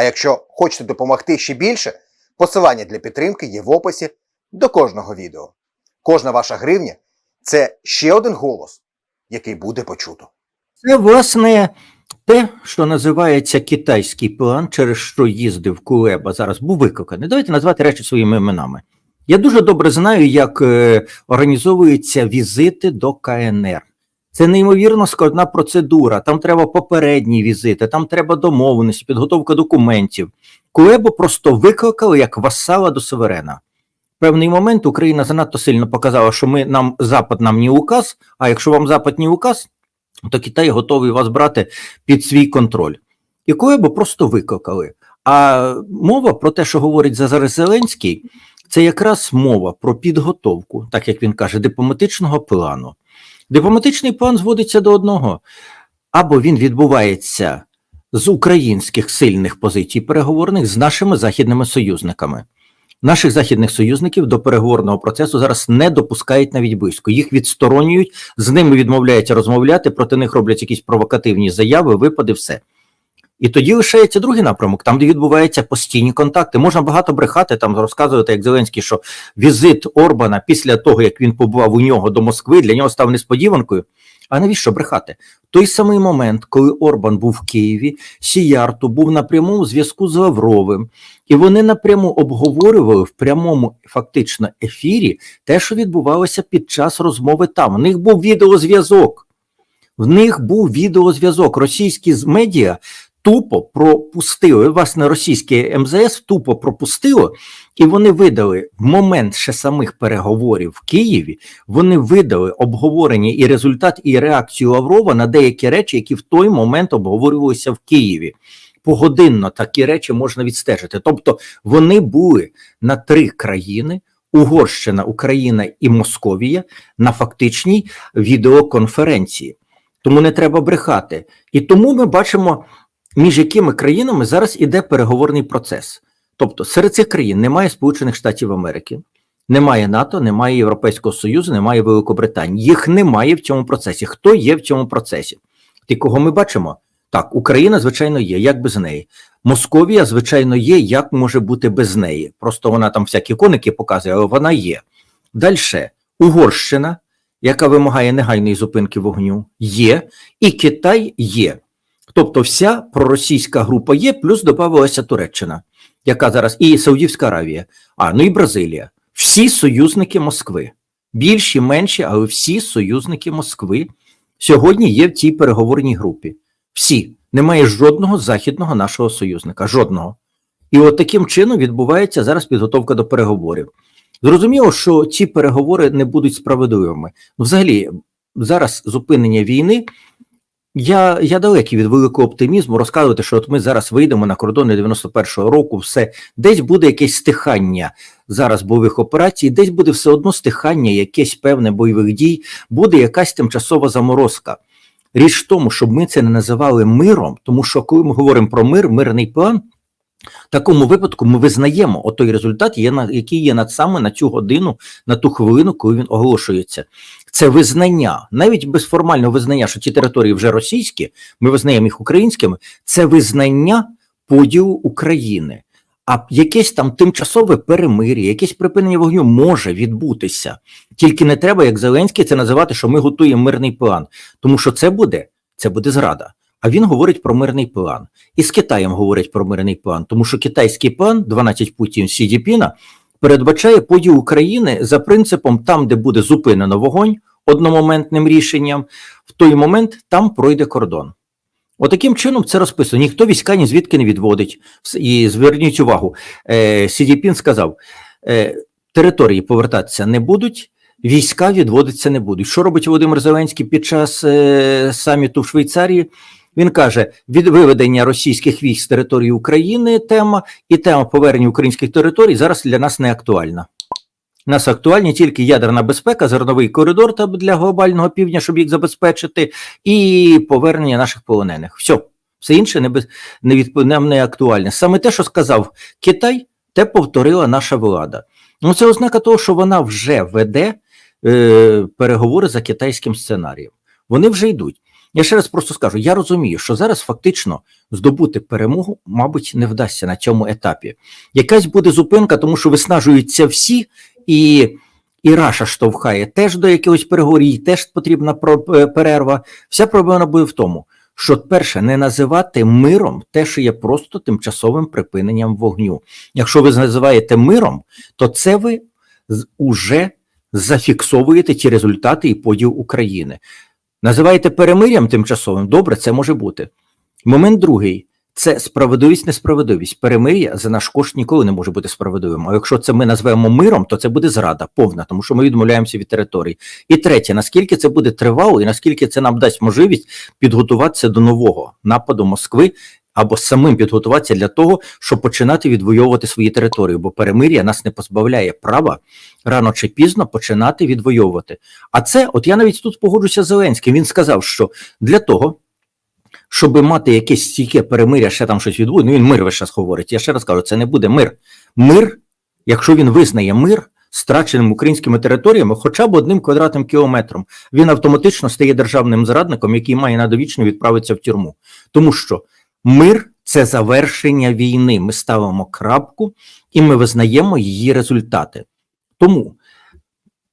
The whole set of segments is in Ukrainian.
А якщо хочете допомогти ще більше, посилання для підтримки є в описі до кожного відео. Кожна ваша гривня це ще один голос, який буде почуто. Це, власне, те, що називається китайський план, через що їздив Кулеба зараз, був викликаний. Давайте назвати речі своїми іменами. Я дуже добре знаю, як е, організовуються візити до КНР. Це неймовірно складна процедура. Там треба попередні візити, там треба домовленості, підготовка документів. Кулебу просто викликали як васала до суверена. Певний момент Україна занадто сильно показала, що ми нам Запад нам не указ, а якщо вам Запад не указ, то Китай готовий вас брати під свій контроль. І Кулебу просто викликали. А мова про те, що говорить зараз Зеленський, це якраз мова про підготовку, так як він каже, дипломатичного плану. Дипломатичний план зводиться до одного: або він відбувається з українських сильних позицій переговорних з нашими західними союзниками. Наших західних союзників до переговорного процесу зараз не допускають навіть близько. Їх відсторонюють, з ними відмовляються розмовляти, проти них роблять якісь провокативні заяви, випади, все. І тоді лишається другий напрямок, там, де відбуваються постійні контакти. Можна багато брехати, там розказувати, як Зеленський, що візит Орбана після того, як він побував у нього до Москви, для нього став несподіванкою. А навіщо брехати? Той самий момент, коли Орбан був в Києві, Сіярто був на прямому зв'язку з Лавровим, і вони напряму обговорювали в прямому фактично ефірі те, що відбувалося під час розмови там. У них був відеозв'язок. В них був відеозв'язок. Російські з медіа тупо пропустили, власне, російське МЗС тупо пропустило, і вони видали в момент ще самих переговорів в Києві. Вони видали обговорення і результат, і реакцію Лаврова на деякі речі, які в той момент обговорювалися в Києві. Погодинно такі речі можна відстежити. Тобто вони були на три країни. Угорщина, Україна і Московія на фактичній відеоконференції. Тому не треба брехати. І тому ми бачимо, між якими країнами зараз іде переговорний процес. Тобто серед цих країн немає Сполучених Штатів Америки, немає НАТО, немає Європейського Союзу, немає Великобританії. Їх немає в цьому процесі. Хто є в цьому процесі? Ті, кого ми бачимо? Так, Україна, звичайно, є, як без неї. Московія, звичайно, є, як може бути без неї. Просто вона там всякі коники показує, але вона є. Далі Угорщина, яка вимагає негайної зупинки вогню, є, і Китай є. Тобто, вся проросійська група є, плюс додавалася Туреччина, яка зараз і Саудівська Аравія, а ну і Бразилія. Всі союзники Москви. Більші, менші, але всі союзники Москви сьогодні є в цій переговорній групі. Всі. Немає жодного західного нашого союзника. Жодного. І от таким чином відбувається зараз підготовка до переговорів. Зрозуміло, що ці переговори не будуть справедливими. Взагалі, зараз зупинення війни. Я я далекий від великого оптимізму розказувати, що от ми зараз вийдемо на кордони 91-го року, все десь буде якесь стихання зараз бойових операцій, десь буде все одно стихання, якесь певне бойових дій, буде якась тимчасова заморозка. Річ в тому, щоб ми це не називали миром, тому що коли ми говоримо про мир, мирний план. В такому випадку ми визнаємо отой результат, який є над саме на цю годину, на ту хвилину, коли він оголошується. Це визнання, навіть без формального визнання, що ці території вже російські, ми визнаємо їх українськими. Це визнання поділу України. А якесь там тимчасове перемир'я, якесь припинення вогню може відбутися. Тільки не треба, як Зеленський, це називати, що ми готуємо мирний план, тому що це буде, це буде зрада. А він говорить про мирний план. І з Китаєм говорить про мирний план, тому що китайський план, 12 путін Сі Діпіна, передбачає поділ України за принципом там, де буде зупинено вогонь одномоментним рішенням, в той момент там пройде кордон. Отаким чином це розписано. Ніхто війська ні звідки не відводить. І зверніть увагу, е, Сі Діпін сказав, е, території повертатися не будуть, війська відводитися не будуть. Що робить Володимир Зеленський під час е, саміту в Швейцарії? Він каже: від виведення російських військ з території України тема і тема повернення українських територій зараз для нас не актуальна. Нас актуальні тільки ядерна безпека, зерновий коридор для глобального півдня, щоб їх забезпечити, і повернення наших полонених. Все, все інше не, без, не, відп... нам не актуальне. Саме те, що сказав Китай, те повторила наша влада. Ну, це ознака того, що вона вже веде е, переговори за китайським сценарієм. Вони вже йдуть. Я ще раз просто скажу: я розумію, що зараз фактично здобути перемогу, мабуть, не вдасться на цьому етапі. Якась буде зупинка, тому що виснажуються всі, і, і Раша штовхає теж до якихось переговорів, їй теж потрібна е, перерва. Вся проблема буде в тому, що перше, не називати миром те, що є просто тимчасовим припиненням вогню. Якщо ви називаєте миром, то це ви уже зафіксовуєте ті результати і поділ України. Називаєте перемир'ям тимчасовим, добре, це може бути. Момент другий це справедливість, несправедливість. Перемир'я за наш кошт ніколи не може бути справедливим. А якщо це ми назвемо миром, то це буде зрада повна, тому що ми відмовляємося від території. І третє, наскільки це буде тривало, і наскільки це нам дасть можливість підготуватися до нового нападу Москви. Або самим підготуватися для того, щоб починати відвоювати свої території, бо перемир'я нас не позбавляє права рано чи пізно починати відвоювати. А це, от я навіть тут погоджуся з Зеленським. Він сказав, що для того, щоб мати якесь стійке перемир'я, ще там щось відбуде, ну він мир весь час говорить. Я ще раз кажу, це не буде мир. Мир, якщо він визнає мир страченим українськими територіями, хоча б одним квадратним кілометром, він автоматично стає державним зрадником, який має надовічно відправитися в тюрму. Тому що мир це завершення війни. Ми ставимо крапку і ми визнаємо її результати. Тому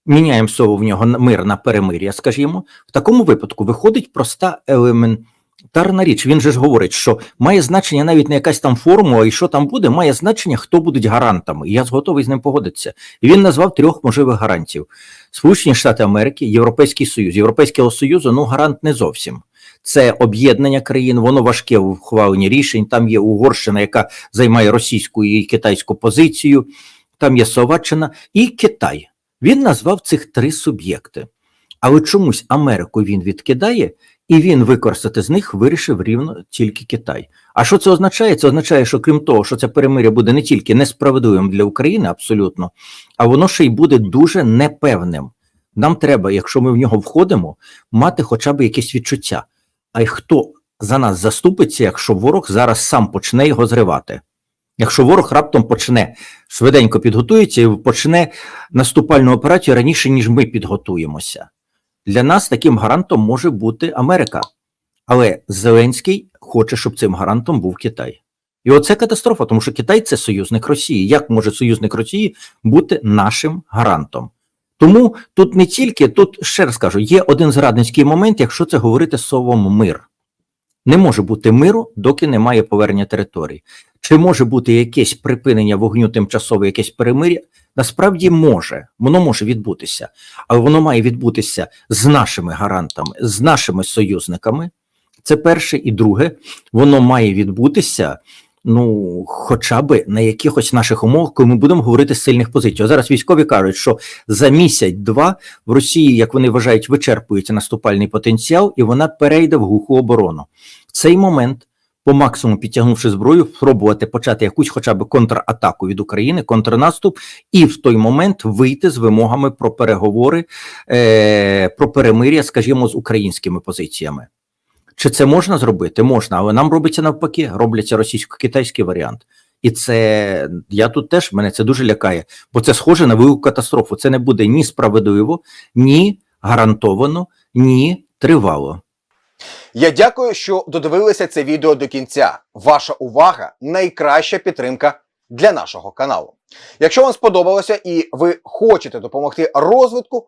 міняємо слово в нього мир на перемир'я, скажімо, в такому випадку виходить проста елементарна річ. Він же ж говорить, що має значення навіть не якась там формула, і що там буде, має значення, хто будуть гарантами. І я готовий з ним погодитися. І він назвав трьох можливих гарантів: Сполучені Штати Америки, Європейський Союз. Європейського Союзу ну гарант не зовсім. Це об'єднання країн, воно важке в ухваленні рішень. Там є Угорщина, яка займає російську і китайську позицію, там є Словаччина і Китай. Він назвав цих три суб'єкти. Але чомусь Америку він відкидає, і він використати з них вирішив рівно тільки Китай. А що це означає? Це означає, що крім того, що це перемиря буде не тільки несправедливим для України, абсолютно, а воно ще й буде дуже непевним. Нам треба, якщо ми в нього входимо, мати хоча б якесь відчуття. А й хто за нас заступиться, якщо ворог зараз сам почне його зривати? Якщо ворог раптом почне швиденько підготується і почне наступальну операцію раніше, ніж ми підготуємося. Для нас таким гарантом може бути Америка. Але Зеленський хоче, щоб цим гарантом був Китай. І оце катастрофа, тому що Китай це союзник Росії. Як може союзник Росії бути нашим гарантом? Тому тут не тільки, тут ще раз кажу, є один зрадницький момент, якщо це говорити словом мир. Не може бути миру, доки немає повернення територій. Чи може бути якесь припинення вогню тимчасове, якесь перемир'я? Насправді може, воно може відбутися, але воно має відбутися з нашими гарантами, з нашими союзниками. Це перше, і друге, воно має відбутися. Ну, хоча б на якихось наших умовах, коли ми будемо говорити з сильних позицій. От Зараз військові кажуть, що за місяць-два в Росії, як вони вважають, вичерпується наступальний потенціал, і вона перейде в глуху оборону. В цей момент, по максимуму підтягнувши зброю, спробувати почати якусь хоча б контратаку від України, контрнаступ, і в той момент вийти з вимогами про переговори, е, про перемир'я, скажімо, з українськими позиціями. Чи це можна зробити? Можна, але нам робиться навпаки, робляться російсько-китайський варіант. І це я тут теж мене це дуже лякає, бо це схоже на велику катастрофу. Це не буде ні справедливо, ні гарантовано, ні тривало. Я дякую, що додивилися це відео до кінця. Ваша увага найкраща підтримка для нашого каналу. Якщо вам сподобалося і ви хочете допомогти розвитку,